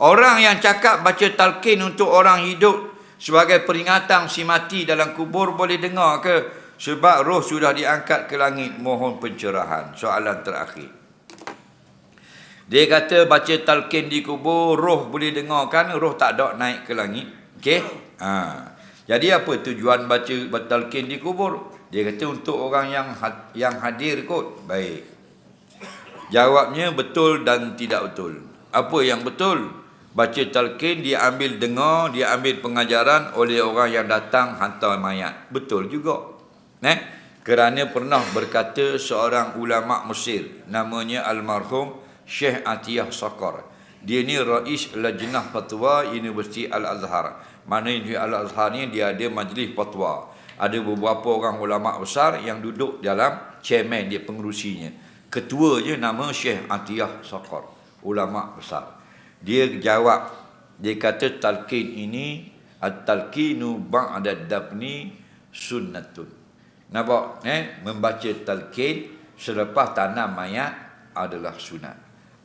Orang yang cakap baca talqin untuk orang hidup sebagai peringatan si mati dalam kubur boleh dengar ke? Sebab roh sudah diangkat ke langit mohon pencerahan. Soalan terakhir. Dia kata baca talqin di kubur roh boleh dengar kan? Roh tak ada naik ke langit. Okey? Ha. Jadi apa tujuan baca talqin di kubur? Dia kata untuk orang yang yang hadir kot. Baik. Jawabnya betul dan tidak betul. Apa yang betul? Baca talqin dia ambil dengar dia ambil pengajaran oleh orang yang datang hantar mayat. Betul juga. Eh kerana pernah berkata seorang ulama Mesir namanya almarhum Syekh Atiyah Sakar dia ni rais lajnah fatwa Universiti Al-Azhar. Mana Universiti Al-Azhar ni dia ada majlis fatwa. Ada beberapa orang ulama besar yang duduk dalam chairman dia pengerusinya. Ketuanya nama Syekh Atiyah Sakar ulama besar dia jawab. Dia kata talqin ini at-talqinu ba'da dafni sunnatun. Nampak? Eh? Membaca talqin selepas tanam mayat adalah sunat.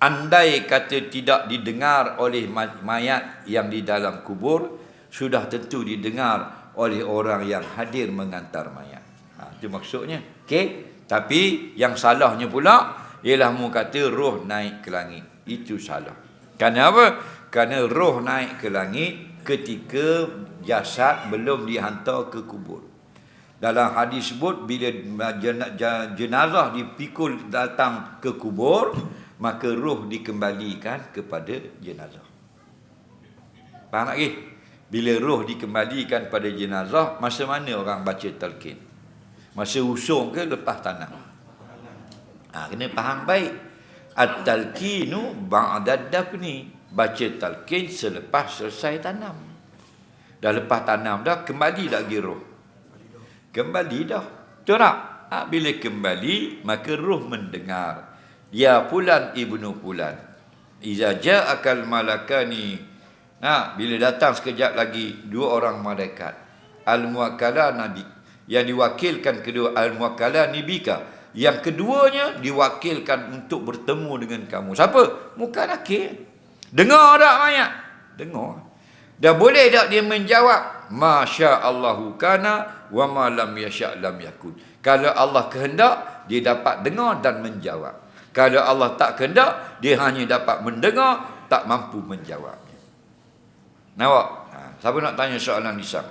Andai kata tidak didengar oleh mayat yang di dalam kubur sudah tentu didengar oleh orang yang hadir mengantar mayat. Ha, itu maksudnya. Okey? Tapi yang salahnya pula ialah mu kata roh naik ke langit. Itu salah Kerana apa? Kerana roh naik ke langit ketika jasad belum dihantar ke kubur. Dalam hadis sebut bila jenazah dipikul datang ke kubur, maka roh dikembalikan kepada jenazah. Faham tak? Bila roh dikembalikan pada jenazah, masa mana orang baca talqin? Masa usung ke lepas tanam? Ha, kena faham baik. At-talqinu ba'da dafni. Baca talqin selepas selesai tanam. Dah lepas tanam dah kembali dah giroh. Kembali dah. Betul tak? Ha, bila kembali maka roh mendengar. Ya fulan ibnu fulan. Iza ja'akal malakani. Ha, bila datang sekejap lagi dua orang malaikat. Al-muwakkala nabi. Yang diwakilkan kedua al-muwakkala nibika. Yang keduanya diwakilkan untuk bertemu dengan kamu. Siapa? Muka nakir. Dengar tak mayat? Dengar. Dah boleh tak dia menjawab? Masya Allahu kana wa ma lam yasha lam yakun. Kalau Allah kehendak, dia dapat dengar dan menjawab. Kalau Allah tak kehendak, dia hanya dapat mendengar, tak mampu menjawabnya. Nampak? Ha, siapa nak tanya soalan lisan?